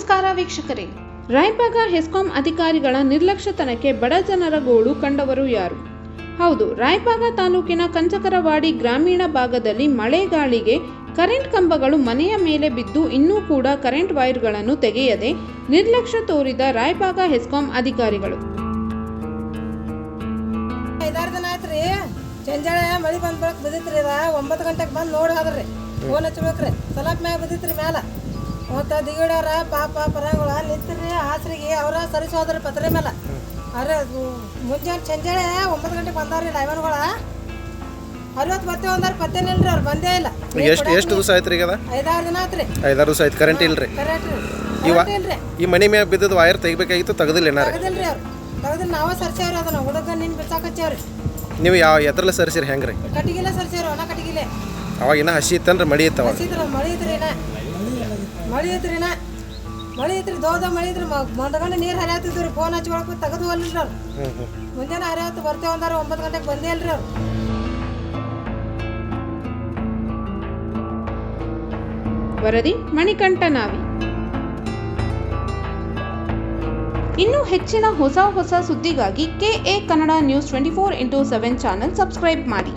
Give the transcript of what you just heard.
ನಮಸ್ಕಾರ ವೀಕ್ಷಕರೇ. ರಾಯಬಾಗ ಹೆಸ್ಕಾಂ ಅಧಿಕಾರಿಗಳ ನಿರ್ಲಕ್ಷ್ಯತನಕ್ಕೆ ಬಡ ಜನರ ಗೋಳು ಕಂಡವರು ಯಾರು? ಹೌದು ರಾಯಬಾಗ ತಾಲೂಕಿನ ಕಂಚಕರವಾಡಿ ಗ್ರಾಮೀಣ ಭಾಗದಲ್ಲಿ ಮಳೆಗಾಳಿಗೆ ಕರೆಂಟ್ ಕಂಬಗಳು ಮನೆಯ ಮೇಲೆ ಬಿದ್ದು ಇನ್ನೂ ಕೂಡ ಕರೆಂಟ್ ವೈರ್ಗಳನ್ನು ತೆಗೆಯದೆ ನಿರ್ಲಕ್ಷ್ಯ ತೋರಿದ ರಾಯಬಾಗ ಹೆಸ್ಕಾಂ ಅಧಿಕಾರಿಗಳು. ಐದಾರು ದಿನ ಆಯ್ತ್ರಿ. ಚಂಜಾಳೆ ಮಳಿ ಬಂದ್ ಬಳಕ್ ಬಿದ್ದಿತ್ರಿ ಒಂಬತ್ತು ಗಂಟೆಗೆ ಬಂದು ನೋಡಿ ಹೋದ್ರಿ. ಫೋನ್ ಹಚ್ಬೇಕ್ರಿ. ಸಲಪ್ ಮ್ಯಾಗ ಬಿದ್ದಿತ್ರಿ ಮ್ಯಾಲ. ಮತ್ತು ದಿಗಡಾರ ಪಾಪ ಪರಗಳ ನಿಂತ್ರಿ ಹಾಸ್ರಿಗೆ ಅವರ ಸರಿಸೋದ್ರ ಪತ್ರೆ ಮೇಲೆ. ಅರೆ ಮುಂಜಾನೆ ಚಂಜಾಳೆ ಒಂಬತ್ತು ಗಂಟೆಗೆ ರೀ ಡ್ರೈವರ್ಗಳ. ಅರವತ್ತು ಬರ್ತೇವೆ ಅಂದ್ರೆ ಪತ್ತೆ ನಿಲ್ರಿ ಅವ್ರು ಬಂದೇ ಇಲ್ಲ. ಎಷ್ಟು ಎಷ್ಟು ದಿವಸ ಆಯ್ತು ರೀ ಈಗ ಐದಾರು ದಿನ ಆತ್ರಿ. ಐದಾರು ದಿವಸ ಆಯ್ತು ಕರೆಂಟ್ ಇಲ್ರಿ. ರೀ ಇವ ಕರೆಕ್ಟ್ ಈ ಮನೆ ಮ್ಯಾಗ ಬಿದ್ದದ ವೈರ್ ತೆಗಿಬೇಕಾಗಿತ್ತು ತೆಗದಿಲ್ಲ ಏನಾರ? ರೀ ಅವ್ರು. ತೆಗದಿಲ್ಲ ನಾವೇ ಸರ್ಸೇವ್ರಿ ಅದನ್ನ. ಹುಡುಗ ನಿನ್ ಬಿಸಾಕಚ್ಚೇವ್ರಿ ನೀವು ಯಾವ ಎದ್ರಲ್ಲ ಸರಿಸಿರಿ ಹೆಂಗ್ರಿ? ಕಟ್ಟಿಗೆಲ್ಲ ಸರ್ಸೇವ್ರಿ ಒಣ ಕಟ್ಟಿಗೆಲೆ. ಅವಾಗ ಇನ್ನ ಹಸಿ ಇತ್ತನ್ರಿ ಮಳಿ ಇತ್ತವ ಹಸಿದ್ರ ಮಳಿ ಐತ್ರಿ ಇನ್ನ ಮಳಿ ಐತ್ರಿ ಮಳೆ ಐತ್ರಿ ದೋದ ಮಳಿ ಐತ್ರಿ ಮಂದಗಂಡ ನೀರು ಹರಿಯಾತಿದ್ವಿ ಫೋನ್ ಹಚ್ಕೊಳಕ್ ತೆಗೆದು ಹೋಗ್ಲಿಲ್ಲ ಅವ್ರು. ಮುಂಜಾನೆ ಹರಿಯಾತು ಬರ್ತೇವೆ ಅಂದಾರ ಒಂಬತ್ತು ಗಂಟೆಗೆ ಬಂದೇ ಅಲ್ರಿ ಅವ್ರು. ವರದಿ, ಮಣಿಕಂಠ ನಾವಿ. ಇನ್ನು ಹೆಚ್ಚಿನ ಹೊಸ ಹೊಸ ಸುದ್ದಿಗಾಗಿ K A Kannada news twenty four into seven channel subscribe ಮಾಡಿ.